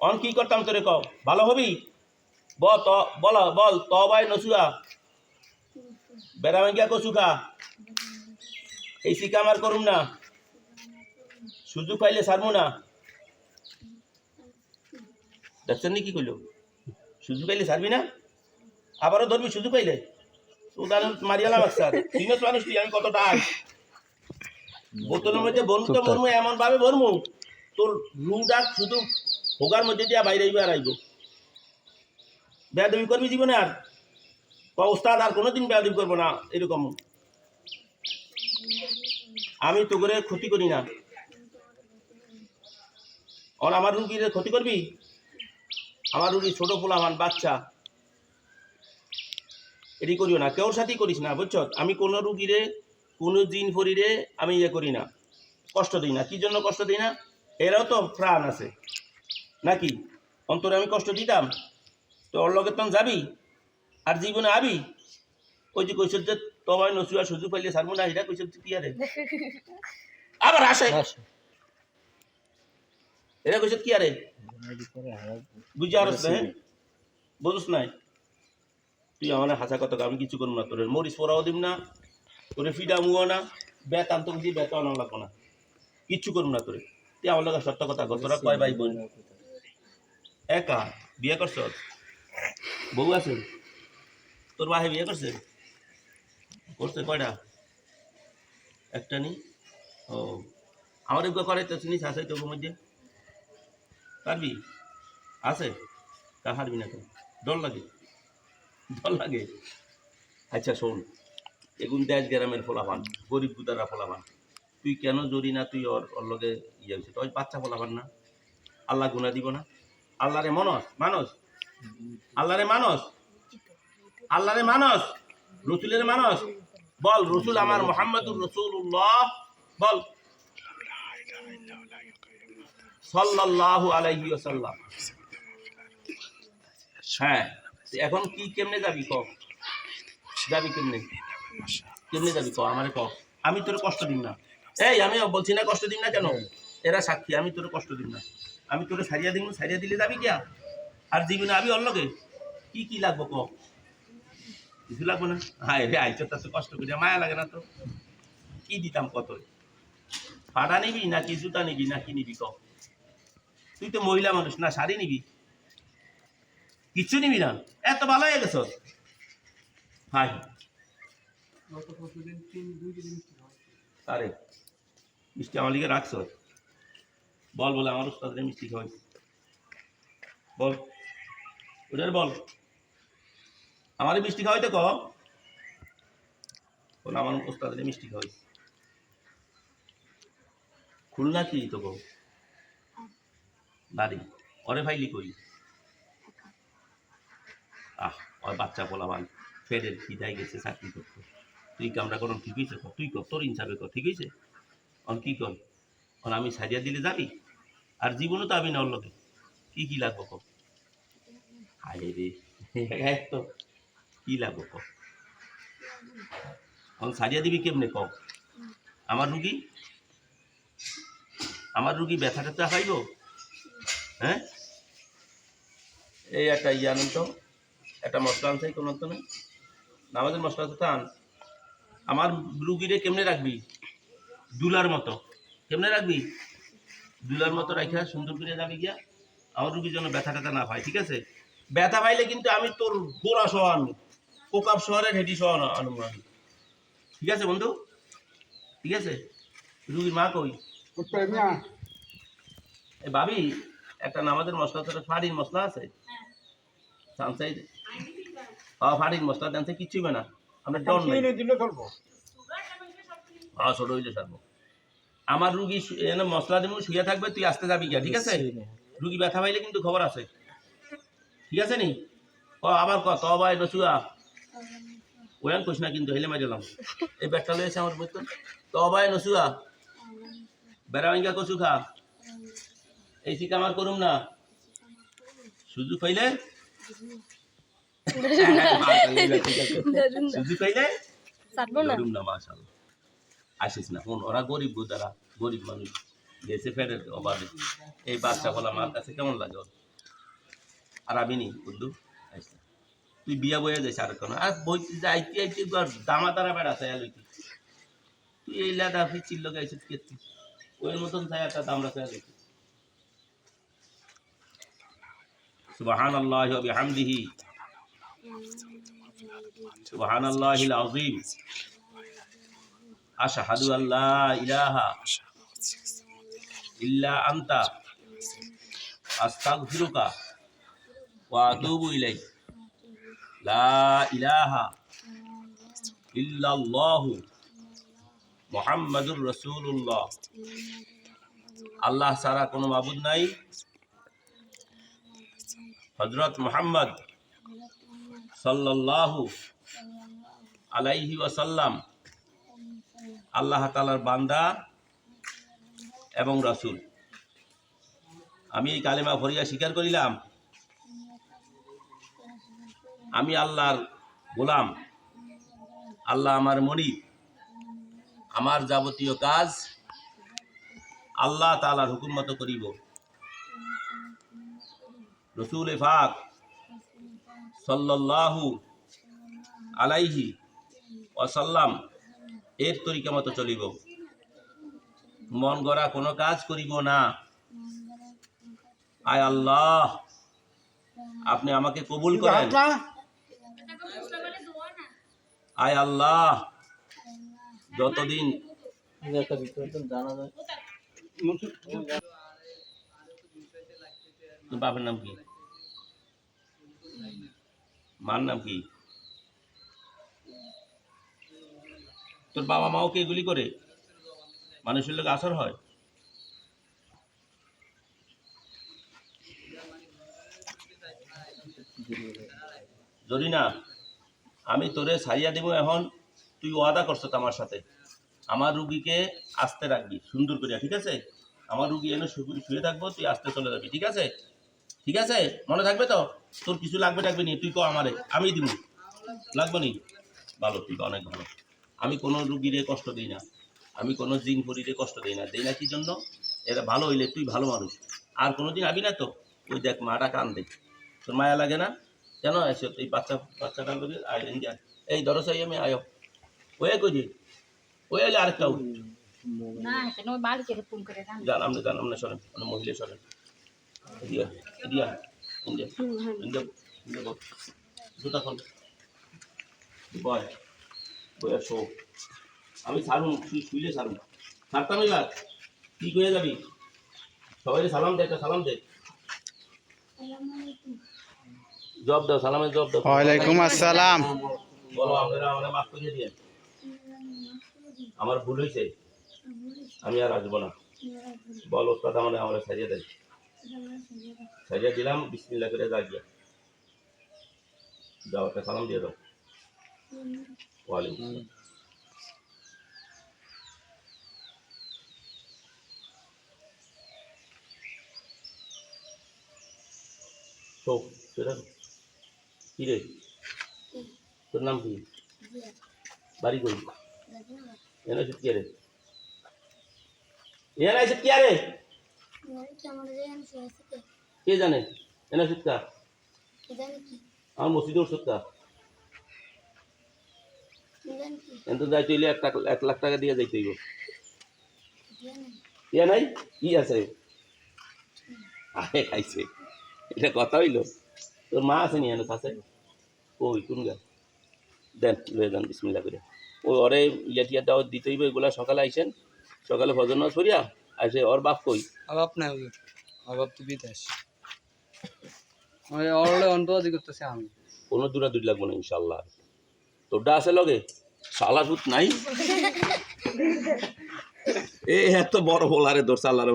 On কি করতাম তোরে কও? ভালো হবি? ব ত বল বল ত বাই নসুয়া বেড়া কচু এই শিকা আমার করুম না। সুযোগ পাইলে ছাড়বো না। দেখছেন নি কি কইল? সুযোগ পাইলে সারবি না? আবারও ধরবি সুযোগ পাইলে? উদাহরণ মারিয়ালাম স্যার তিনশ মানুষ তুই আমি কত ডাক বোতলের মধ্যে বনু তো বনমু এমন ভাবে বনমু তোর রু ডাক শুধু হোগার মধ্যে দিয়া বাইরে আর আইব। বেয়াদবি করবি জীবনে আর? বা ওস্তাদ আর কোনোদিন বেয়াদবি করব না, এরকম। আমি তো করে ক্ষতি করি না। আর আমার রুগীর ক্ষতি করবি? আমার রুগী ছোট পোলামান বাচ্চা। এটি করিও না, কেউর সাথেই করিস না, বুঝছ? আমি কোনো রুগীরে কোনো দিন ফরিরে আমি ইয়ে করি না। কষ্ট দিই না। কি জন্য কষ্ট দিই না? এরাও তো প্রাণ আছে। নাকি? অন্তরে আমি কষ্ট দিতাম। তো ওর লগে তখন যাবি? আর জীবনে আবি? ওই যে কইস যে তোমায় নসুয়া সুযোগ পাইলে সারবো না এটা কইস কি আরে? আবার আসে। এটা কইস কি আরে? বুঝে আর হ্যাঁ? বুঝুস নাই। তুই আমার হাসা কত আমি কিছু করব না তোর মরিচ পরাও দিম না তোরে ফিডা মুও না বেতান তো দিয়ে বেতন লাগবো না। কিচ্ছু করব না তোরে। তুই আমার লাগে সত্য কথা কয় ভাই বোন? একা বিয়ে করছ? বউ আছে? তোর ভাই বিয়ে করছে? করছে কয়টা? একটা নি ও, আমার এগুলো করে তো চিনিস, আছে তোর মধ্যে? পারবি? আছে? তা হারবি না তো ডর লাগে। ডর লাগে। আচ্ছা শোন। এগুন দেশ গ্রামের ফলাফান, গরিব গুদারা ফলাফান। তুই কেন জড়ি না? তুই ওর ওর লগে ইয়ে হয়েছে। তুই বাচ্চা ফলাফান না। আল্লাহ গুণা দিব না। আল্লাহরে মনস, মানস। আল্লাহরে মানস। আল্লাহরে মানস। রসুলের মানস। বল, রসুল আমার মোহাম্মদুর রসুল্লাহ বল। সাল্লাল্লাহু আলাইহি ওয়াসাল্লাম। হ্যাঁ এখন কি কেমনে যাবি ক? যাবি কেমনে? কেমনে যাবি ক? আমারে ক। আমি তোর কষ্ট দিন না। এই আমি বলছি না কষ্ট দিন না কেন? এরা সাক্ষী, আমি তোর কষ্ট দিন না। আমি তোরে সারিয়া দিব সারিয়া দিলে যাবি কিয়া? আর জীবনে আমি ওর লগে। কি কি লাগবো ক? কিছু লাগবে না? হ্যাঁ রে আইছো তো কষ্ট করিয়া মায়া লাগে না তো। কি দিতাম কত ফাটা নিবি না কি জুতা নিবি না কি নিবি ক? তুই তো মহিলা মানুষ না, শাড়ি নিবি? কিচ্ছু নিবি না? এত ভালো হয়ে গেছ? হাই আরে, মিষ্টি আমার লিগে রাখছ? বল, বলে, আমার উস্তাদের মিষ্টি খাওয়াই বল ওটার বল। আমার মিষ্টি খাওয়াইতে ক বল আমার উস্তাদের মিষ্টি খাওয়াই খুলনা কি তো কো বাড়ি। অরে ভাইলি কই? আহ, ওই বাচ্চা বলা পোলাবান ফেডের খিদাই গেছে চাকরি করতে। তুই কামটা করুন ঠিক হয়েছে তুই কর তোর হিসাবে কর ঠিক হয়েছে অন কি কর? অন আমি সাজিয়া দিলে যাবি? আর জীবনও তো আমি না ওর কি কি লাগবো কর হায় রে তো। কি লাগবো কর অন সাজিয়া দিবি কেমনে কর আমার রুগী? আমার রুগী ব্যথা ট্যাথা খাইব? হ্যাঁ? এই একটা ইয়ে আনুন তো, একটা মশলা আনছে কোনো তো নেই নামাজের মশলা তো আন। আমার রুগীরে কেমনে রাখবি? দুলার মতো। কেমনে রাখবি? দুলার মতো রাখিয়া সুন্দর করে যাবি গিয়া আমার রুগীর জন্য ব্যথা ট্যাথা না পায় ঠিক আছে? ব্যথা পাইলে কিন্তু আমি তোর গোড়া সহ আনব। কোকাপ শহরের হেডি সহ আনব আমি। ঠিক আছে বন্ধু? ঠিক আছে? রুগীর মা কই? এই ভাবি একটা নামাজের মশলা তো ফাড়ির মশলা আছে? সানসাইড হ্যাঁ ফাড়ির মশলা দেনছে কিচ্ছুই না। আমরা ডর নাই। হ্যাঁ ছোট হইলে সারবো। আমার রুগী এনে মশলা দিব শুয়ে থাকবে তুই আসতে যাবি গিয়া ঠিক আছে? রুগী ব্যথা পাইলে কিন্তু খবর আছে। ঠিক আছে নি? ক আবার ক তবাই নসুয়া ওয়ান কইস না কিন্তু হেলে মাইলাম এই ব্যাগটা লয়েছে আমার বইতো। তবাই নসুয়া বেড়াইঙ্গা কচু খা। এই শিকা আমার করুম না। সুযোগ পাইলে সুযোগ পাইলে ছাড়বো না। মাশাল আসিস না। কোন ওরা গরিব তারা গরিব মানুষ। দেশে ফেরে অভাবে। এই বাচ্চা বলা আমার কাছে কেমন লাগে ওর? আর আমি নি বুদ্ধু। আচ্ছা। তুই বিয়া বইয়া যাইস আর কোনো? আর বই যাইতে আইতে দামা তারা বেড়াছে লইতে। তুই এই লাদা ফিচির লোক আইসিস কেতি ওই মতন চাই একটা দামরা চাই লইতে। সুবহান আল্লাহ বিহামদিহি। সুবহান আল্লাহিল আযীম। আশহাদু আল্লা ইলাহা ইল্লা আনতা আস্তাগফিরুকা ওয়া আতুবু ইলাইক। লা ইলাহা ইল্লাল্লাহু মুহাম্মাদুর রাসূলুল্লাহ। আল্লাহ ছাড়া কোনো মাবুদ নাই। হযরত মুহাম্মদ সাল্লাল্লাহু আলাইহি ওয়াসাল্লাম আল্লাহ তালার বান্দা এবং রাসূল। আমি এই কালেমা ভরিয়া স্বীকার করিলাম। আমি আল্লাহর গোলাম। আল্লাহ আমার মনিব আমার যাবতীয় কাজ আল্লাহ তালার হুকুম মতো করিব। রসুল ফাক সাল্লাল্লাহু আলাইহি ওয়াসাল্লাম এর তরিকা মতো চলিব। মন গড়া কোনো কাজ করিব না। আয় আল্লাহ আপনি আমাকে কবুল করেন। আয় আল্লাহ যতদিন বাপের নাম কি? মার নাম কি? তোর বাবা মাও কি এগুলি করে? মানুষের লোক আসর হয়? যদি না, আমি তোরে সারিয়া দেবো এখন, তুই ওয়াদা করছ আমার সাথে। আমার রুগীকে আস্তে রাখবি, সুন্দর করিয়া, ঠিক আছে? আমার রুগী এনে শুয়ে থাকব, তুই আস্তে চলে যাবি, ঠিক আছে? ঠিক আছে? মনে থাকবে তো? তোর কিছু লাগবে টাকবে নি, তুই কো আমারে, আমি দিব লাগবে নি? ভালো, তুই অনেক ভালো। আমি কোনো রুগীরে কষ্ট দিই না। আমি কোনো জিন পরিরে কষ্ট দিই না। দিই না কি জন্য? এটা ভালো হইলে তুই ভালো মানুষ। আর কোনো দিন আবি না তো? ওই দেখ মাটা কান্দে। তোর মায়া লাগে না? কেন এসে এই বাচ্চা বাচ্চাটা লোকে এই ধরো সাই আমি আয়। ওয়ে কই যে? ওই এলে আরেকটা উঠ। কেন জান। আপনি যান আপনি সরেন। অনেক মহিলা সরেন। এদিয়া এদিয়া ইন্ডিয়া ইন্ডিয়া জুতা খোল। বয়। শো আমি ছাড়ুন তুই শুইলে ছাড়ুন ছাড়তাম এবার? কি করে যাবি? সবাই সালাম দে একটা সালাম দে। জব দাও সালামের জব দাও। ওয়ালাইকুম আসসালাম। বলো আপনারা মাফ করে দিয়ে আমার ভুল হয়েছে। আমি আর আসব না। বল ওস্তাদ আমাদের আমরা সারিয়ে দেয় সারিয়ে দিলাম বিসমিল্লা করে জাগিয়া যাও একটা সালাম দিয়ে দাও। ওয়ালাইকুম আসসালাম। তো সেটা কি রে তোর নাম কি বাড়ি কই এনে সুত কে রে এনে সুত কে রে কে জানে এনে সুত কা আমার মসজিদে সুত কা এত যাই তৈলে এক টাকা এক লাখ টাকা দিয়ে যাইতে হইব। ইয়া নাই? কি আছে। আরে খাইছে। এটা কথা হইল। তোর মা আছে নি এনে কাছে ওই কোন গা দেন লয়ে যান বিসমিল্লা করে ওই ওরে ইয়া টিয়া দাও দিতে হইব এগুলা সকালে আইসেন। সকালে ভজন পড়িয়া আইসে ওর বাপ কই? অভাব নাই হুজুর। অভাব তো বিদেশ ওই অরলে অন্তবাজি করতেছি আমি। কোনো দূরা দূর লাগবো না ইনশাল্লাহ। তোরটা আছে লগে? সালা সুত নাই? এ এত বড় বলারে তোর সাল্লার